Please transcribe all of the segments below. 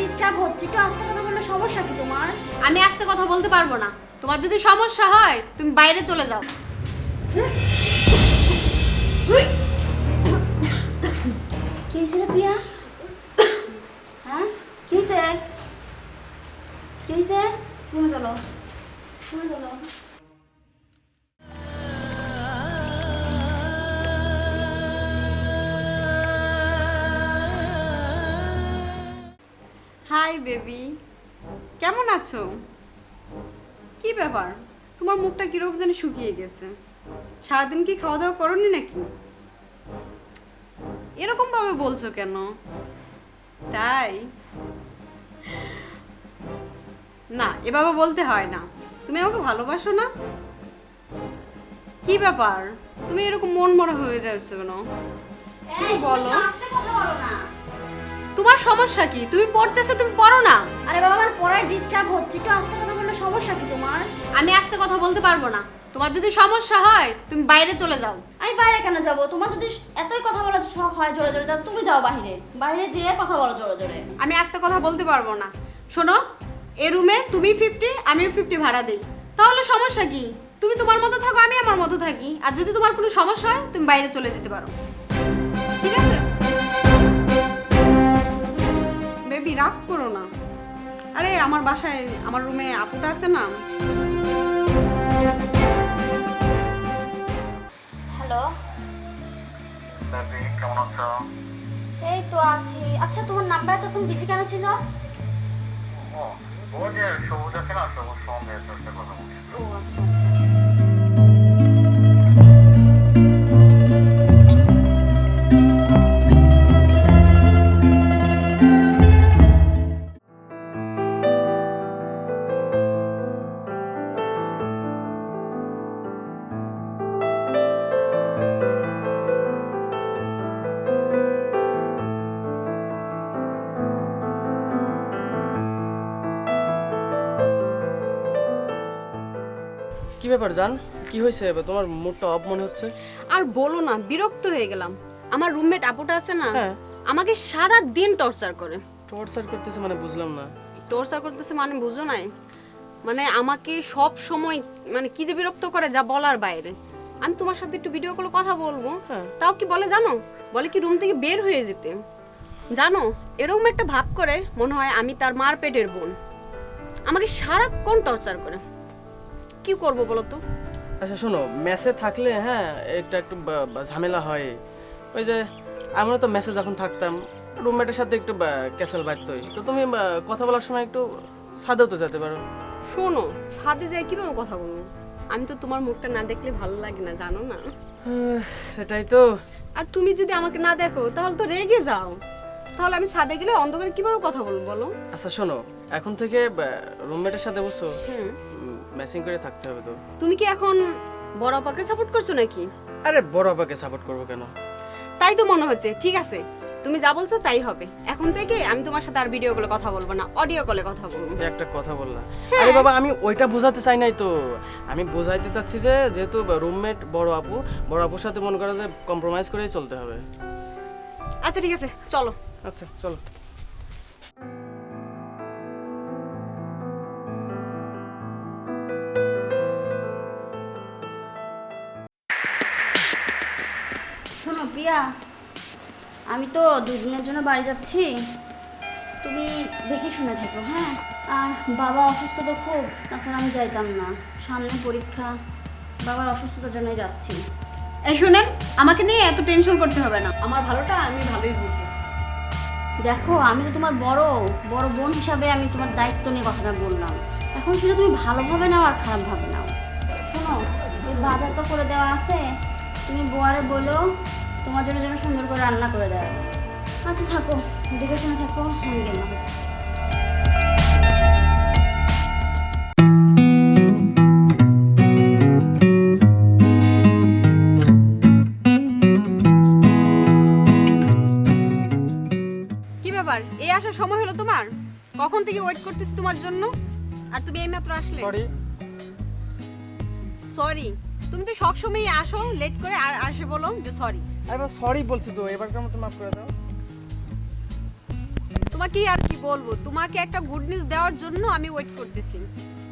Disturb হচ্ছে। একটু আস্তে কথা বললে সমস্যা কি তোমার? আমি আস্তে কথা বলতে পারব না। তোমার যদি সমস্যা হয় তুমি বাইরে চলে যাও। কি হয়েছে রে প্রিয়া? হ্যাঁ? কি হয়েছে? কি হয়েছে? চলো। Hi baby. কেমন আছো? কি ব্যাপার? তোমার মুখটা কীরকম যেন শুকিয়ে গেছে। সারাদিন কি খাওয়া দাওয়া করনি নাকি? এরকম ভাবে বলছো কেন? তাই? না এভাবে বলতে হয় না। তুমি আমাকে ভালোবাসো না? কি ব্যাপার? তুমি এরকম মন মরা হয়ে রয়েছো কেন? কিছু বলো। তোমার সমস্যা কি? তুমি পড়তেছো তুমি পড়ো না। আরে বাবা আমার পড়ায় ডিস্টার্ব হচ্ছে। একটু আস্তে কথা বললে সমস্যা কি তোমার? আমি আস্তে কথা বলতে পারব না। তোমার যদি সমস্যা হয় তুমি বাইরে চলে যাও। আমি বাইরে কেন যাব? তোমার যদি এতই কথা বলার শখ হয় জোরে জোরে তাহলে তুমি যাও বাইরে বাইরে যেয়ে কথা বলো জোরে জোরে। আমি আস্তে কথা বলতে পারব না। শোনো এ রুমে তুমি ফিফটি আমিও ফিফটি ভাড়া দিই। তাহলে সমস্যা কি? তুমি তোমার মতো থাকো আমি আমার মতো থাকি। আর যদি তোমার কোনো সমস্যা হয় তুমি বাইরে চলে যেতে পারো। ঠিক আছে? বেবি রাগ করো না। আরে আমার বাসায় আমার রুমে আপুটা আছে না? হ্যালো। বেবি কেমন আছো? এই তো আছি। আচ্ছা তোমার নাম্বার তখন বিজি কেন ছিল? ও ও যে সবুজ আছে না সবুজ সঙ্গে কথা ও আচ্ছা। কি ব্যাপার জান? কি হয়েছে এবার? তোমার মুডটা অফ মনে হচ্ছে? আর বলো না বিরক্ত হয়ে গেলাম। আমার রুমমেট আপুটা আছে না হ্যাঁ। আমাকে সারা দিন টর্চার করে। টর্চার করতেছে মানে বুঝলাম না। টর্চার করতেছে মানে বুঝো নাই? মানে আমাকে সব সময় মানে কি যে বিরক্ত করে যা বলার বাইরে। আমি তোমার সাথে একটু ভিডিও কলে কথা বলব। হ্যাঁ। তাও কি বলে জানো? বলে কি রুম থেকে বের হয়ে যেতে। জানো এরকম একটা ভাব করে মনে হয় আমি তার মার পেটের বোন। আমাকে সারাক্ষণ টর্চার করে। কি করব বলো তো? আচ্ছা শোনো মেসে থাকলে হ্যাঁ একটা একটু ঝামেলা হয়। ওই যে আমরা তো মেসে যখন থাকতাম রুমমেটের সাথে একটু ক্যাসেল বাড়তোই। তো তুমি কথা বলার সময় একটু সাদেও তো যেতে পারো। শোনো ছাদে যাই কীভাবে কথা বলব? আমি তো তোমার মুখটা না দেখলে ভালো লাগে না জানো না? সেটাই তো। আর তুমি যদি আমাকে না দেখো তাহলে তো রেগে যাও। তাহলে আমি ছাদে গেলে অন্ধকারে কীভাবে কথা বলব বলো? আচ্ছা শোনো এখন থেকে রুমমেটের সাথে বসো। হুম। ম্যাচিং করে থাকতে হবে তো। তুমি কি এখন বড় আপাকে সাপোর্ট করছ নাকি? আরে বড় আপাকে সাপোর্ট করব কেন? তাই তো মনে হচ্ছে ঠিক আছে। তুমি যা বলছো তাই হবে। এখন থেকে আমি তোমার সাথে আর ভিডিও কলে কথা বলব না অডিও কলে কথা বলব। একটা কথা বললাম আরে বাবা আমি ওইটা বোঝাতে চাই নাই তো। আমি বোঝাইতে চাচ্ছি যে যেহেতু রুমমেট বড় আপু বড় আপুর সাথে মনে করো যে কম্প্রোমাইজ করেই চলতে হবে। আচ্ছা ঠিক আছে চলো। আচ্ছা চলো। আমি তো দুদিনের জন্য বাড়ি যাচ্ছি। তুমি দেখে শুনে থাকো হ্যাঁ? আর বাবা অসুস্থ তো খুব তাছাড়া আমি যাইতাম না। সামনে পরীক্ষা বাবার অসুস্থতার জন্যই যাচ্ছি। এই শুনেন আমাকে নিয়ে এত টেনশন করতে হবে না। আমার ভালোটা আমি ভালোই বুঝি। দেখো আমি তো তোমার বড় বড় বোন হিসাবে আমি তোমার দায়িত্ব নিয়ে কথাটা বললাম। এখন সেটা তুমি ভালোভাবে নাও আর খারাপভাবে নাও। শোনো ওই বাজার তো করে দেওয়া আছে। তুমি বোয়ারে বলো তোমার জন্য যেন সুন্দর করে রান্না করে দেয়। আচ্ছা থাকো। দেখে শুনে থাকো আমি গেলাম কি ব্যাপার? এই আসার সময় হলো তোমার? কখন থেকে ওয়েট করতেছি তোমার জন্য? আর তুমি এই মাত্র আসলে? সরি সরি তুমি তো সবসময় আসো লেট করে আর আসে বলো যে সরি আরে সরি বলছি তো এবারকার মতো মাফ করে দাও। তোমাকে আর কি বলব? তোমাকে একটা গুড নিউজ দেওয়ার জন্য আমি ওয়েট করতেছি।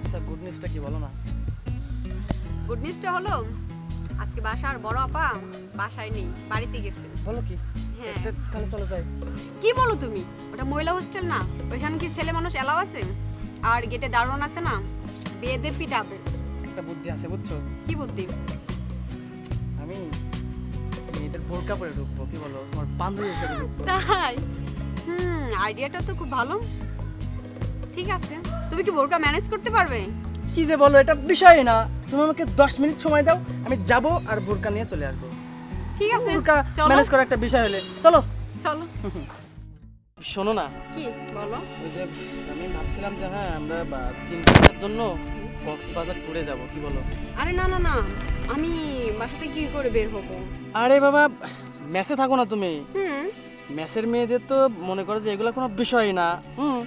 আচ্ছা গুড নিউজটা কি বলো না? গুড নিউজটা হলো আজকে বাসার বড় আপা বাসায় নেই বাড়িতে গেছে। বলো কি? হ্যাঁ। তাহলে চলো যাই। কি বলো তুমি? ওটা মহিলা হোস্টেল না? ওইখানে কি ছেলে মানুষ এলাও আছে? আর গেটে দারোয়ান আছে না? বেদে পিটাবে। একটা বুদ্ধি আছে বুঝছ? কি বুদ্ধি? মেয়েদের বোরকা পরে ঢুকবো কি বলো? তোমার বান্ধবী হিসেবে ঢুকবো তাই? হুম আইডিয়াটা তো খুব ভালো। ঠিক আছে। তুমি কি বোরকা ম্যানেজ করতে পারবে? কি যে বলো এটা বিষয় না। তুমি আমাকে দশ মিনিট সময় দাও আমি যাব আর বোরকা নিয়ে চলে আসব। ঠিক আছে বোরকা ম্যানেজ করা একটা বিষয় হলে। চলো। চলো। শোনো না। কি? বলো। ওই যে আমি ভাবছিলাম যে হ্যাঁ আমরা তিন দিনের জন্য কক্সবাজার ট্যুরে যাব কি বলো? আরে না না না আমি বাসাতে কি করে বের হব? আরে বাবা মেসে থাকো না তুমি। হুম। মেসের মেয়েদের তো মনে করো যে এগুলো কোনো বিষয় না। হুম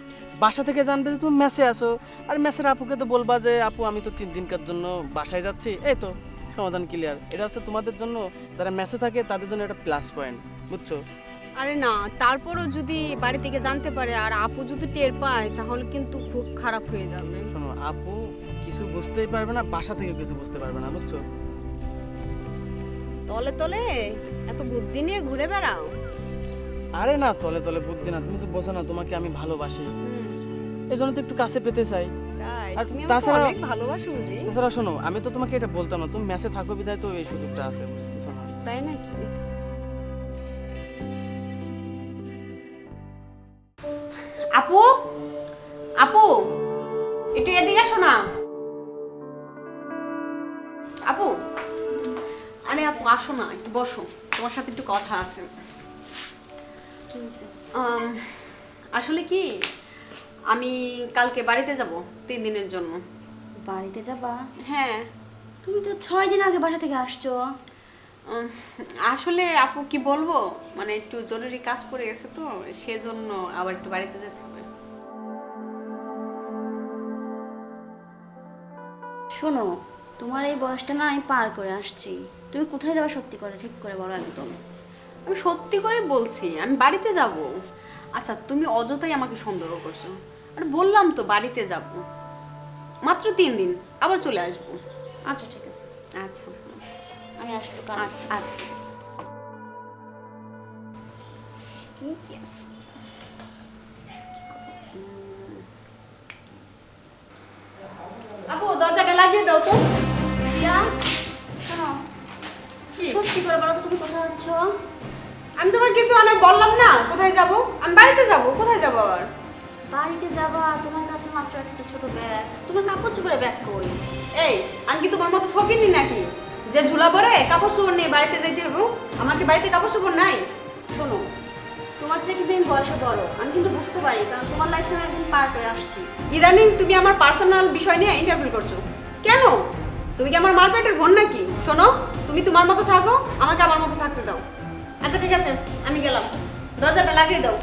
বাসা থেকে জানবে যে তুমি মেসে আসো আর মেসের আপুকে তো বলবা যে আপু আমি তো তিন দিনকার জন্য বাসায় যাচ্ছি। এই তো সমাধান ক্লিয়ার এটা হচ্ছে তোমাদের জন্য যারা মেসে থাকে তাদের জন্য একটা প্লাস পয়েন্ট বুঝছ? আরে না তারপরও যদি বাড়ি থেকে জানতে পারে আর আপু যদি টের পায় তাহলে কিন্তু খুব খারাপ হয়ে যাবে। শোনো আপু কিছু বুঝতেই পারবে না বাসা থেকে কিছু বুঝতে পারবে না বুঝছ? তলে তলে এত বুদ্ধি নিয়ে ঘুরে বেড়াও। আরে না তলে তলে বুদ্ধি না তুমি তো বোঝো না তোমাকে আমি ভালোবাসি। এই জন্য তো একটু কাছে পেতে চাই। আর তুমি তাছাড়া- ভালোবাসো বুঝি। তাছাড়া শোনো আমি তো তোমাকে এটা বলতাম না তুমি মেসে থাকো বিদায় তো এই সুযোগটা আছে বুঝতেছো না? তাই নাকি? আপু আসো না একটু বসো। তোমার সাথে একটু কথা আছে। আসলে কি আমি কালকে বাড়িতে যাব তিন দিনের জন্য। বাড়িতে যাবা? হ্যাঁ। তুমি তো ছয় দিন আগে বাসা থেকে আসছো। আসলে আপু কি বলব মানে একটু জরুরি কাজ পড়ে গেছে তো সেজন্য আবার একটু বাড়িতে যেতে হবে। শোনো তোমার এই বয়সটা না আমি পার করে আসছি। তুমি কোথায় যাবা সত্যি করে? ঠিক করে বলো একদম। আমি সত্যি করে বলছি আমি বাড়িতে যাব। আচ্ছা তুমি অযথাই আমাকে সন্দেহ করছ। আর বললাম তো বাড়িতে যাব। মাত্র তিন দিন আবার চলে আসব। আচ্ছা ঠিক আছে। আচ্ছা। আচ্ছা আমি আসব আচ্ছা আচ্ছা। আপু দরজাটা লাগিয়ে দাও তো। সত্যি করে বলো তুমি কোথায় যাচ্ছ? আমি তোমার কিছু অনেক বললাম না কোথায় যাব? আমি বাড়িতে যাব কোথায় যাব আর বাড়িতে যাবা তোমার কাছে মাত্র একটা ছোট ব্যাগ তোমার কাপড় চোপড়ের ব্যাগ কই? এই আমি কি তোমার মতো ফকিনি নাকি? যে ঝুলা পরে কাপড় চোপড় নিয়ে বাড়িতে যাইতে হবে আমার কি বাড়িতে কাপড় চোপড় নাই? শোনো তোমার চেয়ে কিন্তু আমি বয়সে বড় আমি কিন্তু বুঝতে পারি কারণ তোমার লাইফে আমি একদিন পার করে আসছি। ইদানিং তুমি আমার পার্সোনাল বিষয় নিয়ে ইন্টারভিউ করছ। কেন? তুমি কি আমার মারপেটের বোন নাকি? শোনো তুমি তোমার মতো থাকো আমাকে আমার মতো থাকতে দাও। আচ্ছা ঠিক আছে আমি গেলাম। দরজাটা লাগিয়ে দাও।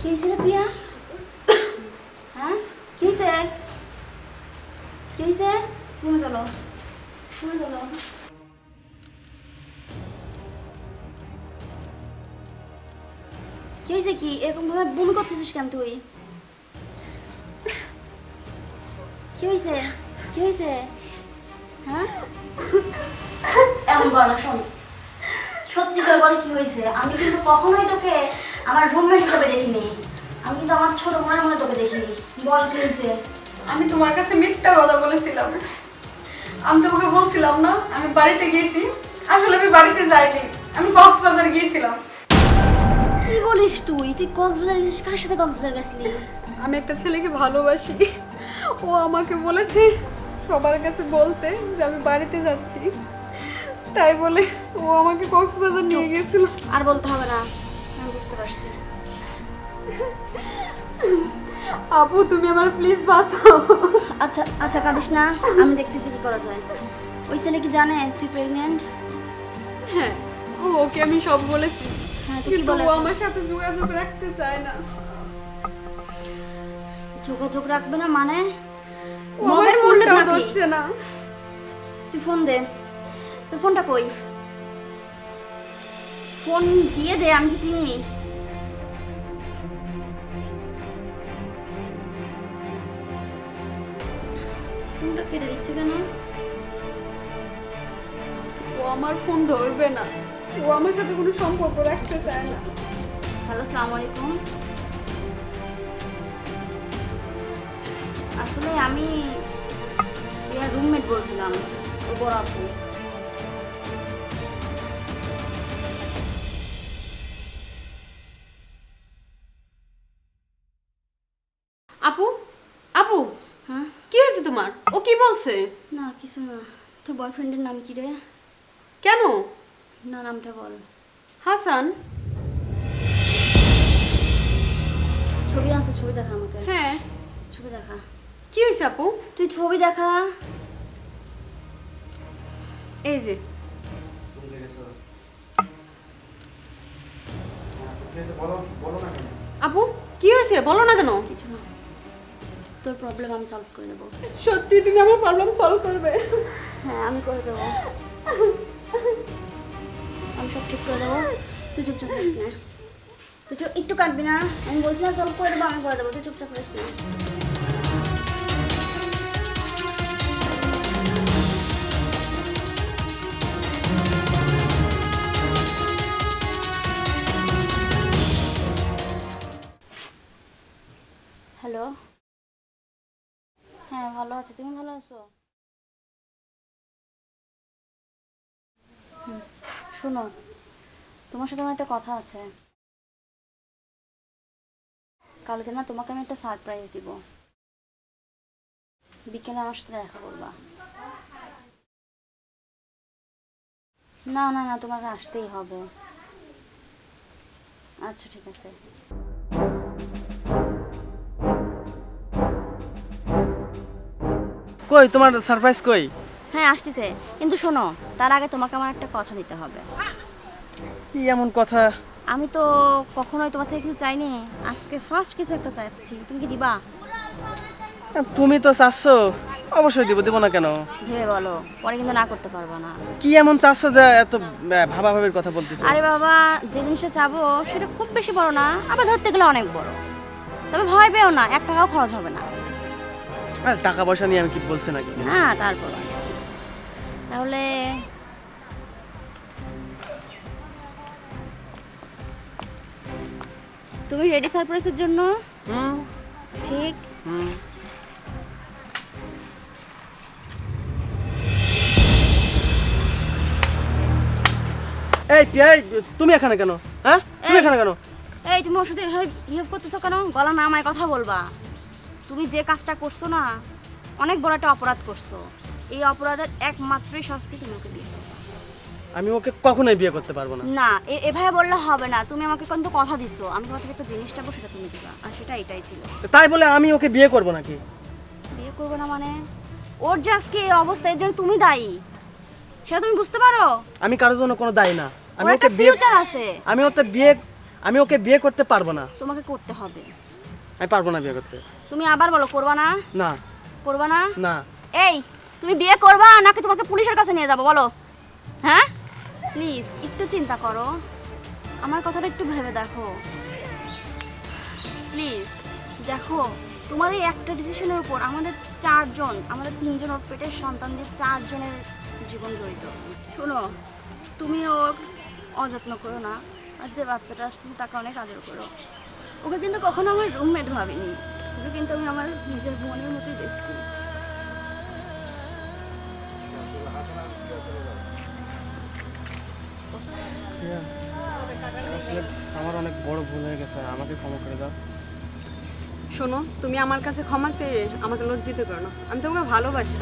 কি হয়েছে রে প্রিয়া? হ্যাঁ? কি হয়েছে কি হয়েছে চলো। চলো। কি হয়েছে কি? এরকম ভাবে বমি করতেছিস কেন তুই? কি হয়েছে? কি হয়েছে? হ্যাঁ? এমন বল শোন। সত্যি করে বল কি হয়েছে? আমি কিন্তু কখনোই তোকে আমার রুমমেট হিসেবে দেখিনি। আমি কিন্তু আমার ছোট বোনের মধ্যে তোকে দেখিনি। বল কি হয়েছে? আমি তোমার কাছে মিথ্যা কথা বলেছিলাম। আমি তোমাকে বলছিলাম না আমি বাড়িতে গিয়েছি। আসলে আমি বাড়িতে যাইনি। আমি কক্সবাজার গিয়েছিলাম। বলিস তুই? তুই কক্সবাজার গেছিস? কার সাথে কক্সবাজার গেছিলি? আমি একটা ছেলেকে ভালোবাসি। ও আমাকে বলেছে সবার কাছে বলতে যে আমি বাড়িতে যাচ্ছি। তাই বলে ও আমাকে কক্সবাজার নিয়ে গেছিল। আর বলতে হবে না। আমি বুঝতে পারছি। আপু তুমি আমার প্লিজ বাঁচাও। আচ্ছা আচ্ছা কাঁদিস না। আমি দেখতেছি কি করা যায়। ওই ছেলে কি জানে তুই প্রেগনেন্ট হ্যাঁ ও ওকে আমি সব বলেছি। তো কি কিন্তু বলে ও আমার সাথে যোগাযোগ রাখতে চায় না যোগাযোগ রাখবে না মানে মগের মূল্য ধরছে না। তুই ফোন দে। তোর ফোনটা কই? ফোন দিয়ে দে আমি কি চিনি। ফোনটা কেটে দিচ্ছে কেন? ও আমার ফোন ধরবে না। ও আমার সাথে কোনো সম্পর্ক রাখতে চায় না। হ্যালো সালাম আলাইকুম। আসলে আমি ইয়ার রুমমেট বলছিলাম ও বড় আপু। আপু? আপু? হ্যাঁ? কি হয়েছে তোমার? ও কি বলছে? না কিছু না। তোর বয়ফ্রেন্ডের নাম কি রে? কেন? না নামটা বল। হাসান? ছবি আছে ছবি দেখা আমাকে। হ্যাঁ। ছবি দেখা। কি হয়েছে আপু? তুই ছবি দেখা। এই যে। আপু কি হয়েছে? বলো না কেন? কিছু না। তোর প্রবলেম আমি সলভ করে দেবো। সত্যি তুমি আমার প্রবলেম সলভ করবে। হ্যাঁ আমি করে দেবো। আমি সব ঠিক করে দেবো। তুই চুপচাপ রেস্ট নে। তুই একটু কাঁদবি না। আমি বলছি না সলভ করে দেবো, আমি করে দেবো। তুই চুপচাপ রেস্ট নে। হ্যালো। হ্যাঁ ভালো আছি। তুমি ভালো আছো? শোনো, তোমার সাথে আমার একটা কথা আছে। কালকে না তোমাকে আমি একটা সারপ্রাইজ দিব। বিকেলে আমার সাথে দেখা করবা। না না না, তোমাকে আসতেই হবে। আচ্ছা ঠিক আছে। কই, তোমার সারপ্রাইজ কই? হ্যাঁ আসতেছে। কিন্তু শোনো তার আগে তোমাকে আমার একটা কথা দিতে হবে। কি এমন কথা? আমি তো কখনোই তোমার থেকে কিছু চাইনি। আজকে ফার্স্ট কিছু একটা চাইছি তুমি কি দিবা? তুমি তো চাচ্ছ। অবশ্যই দিব দিব না কেন? ভেবে বলো পরে কিন্তু না করতে পারবা না। কি এমন চাচ্ছ যে এত আহ, ভাবাভাবির কথা বলতেছো? আরে বাবা যে জিনিসটা চাবো সেটা খুব বেশি বড় না আবার ধরতে গেলে অনেক বড়। তবে ভয় পেও না এক টাকাও খরচ হবে না। আর টাকা পয়সা নিয়ে আমি কি বলছি নাকি? না তারপর। আর কি। তাহলে তুমি রেডি সারপ্রাইজের জন্য? ঠিক। হুম। এই এই, তুমি এখানে কেন? হ্যাঁ? তুমি এখানে কেন? এই তুমি ওর সাথে বিহেভ করতেছো কেন? গলা নামায় কথা বলবা। তুমি যে কাজটা করছ না অনেক বড় একটা অপরাধ করছ। এই অপরাধের একমাত্রই শাস্তি তুমি ওকে দিয়ে। আমি ওকে কখনোই বিয়ে করতে পারব না। না এভাবে বললে হবে না। তুমি আমাকে কিন্তু কথা দিছো। আমি তোমার থেকে একটা জিনিস চাবো সেটা তুমি দিবা। আর সেটা এটাই ছিল। তাই বলে আমি ওকে বিয়ে করব নাকি? বিয়ে করবে না মানে? ওর যে আজকে এই অবস্থা এর জন্য তুমি দায়ী। সেটা তুমি বুঝতে পারো? আমি কারোর জন্য কোনো দায়ী না। আমি ওকে বিয়ে ফিউচার আছে। আমি ওকে বিয়ে আমি ওকে বিয়ে করতে পারব না। তোমাকে করতে হবে। আমি পারব না বিয়ে করতে। তুমি আবার বলো করবা না? না। করবা না? না। এই! তুমি বিয়ে করবা নাকি তোমাকে পুলিশের কাছে নিয়ে যাব, বলো? হ্যাঁ? প্লিজ একটু চিন্তা করো। আমার কথাটা একটু ভেবে দেখো। প্লিজ দেখো, তোমার এই একটা ডিসিশনের উপর আমাদের চারজন, আমাদের তিনজন ওর পেটের সন্তানদের চারজনের জীবন জড়িত। শোনো, তুমি ওর অযত্ন করো না। আর যে বাচ্চাটা আসছে তাকে অনেক আদর করো। ওকে কিন্তু কখনো আমার রুমমেট ভাবিনি। ওকে কিন্তু আমি আমার নিজের বোনের মতোই দেখছি। আমার অনেক বড় ভুল হয়ে গেছে, আমাকে ক্ষমা করে দাও। শোনো, তুমি আমার কাছে ক্ষমা চেয়ে আমাকে লজ্জিত করো না। আমি তোমাকে ভালোবাসি।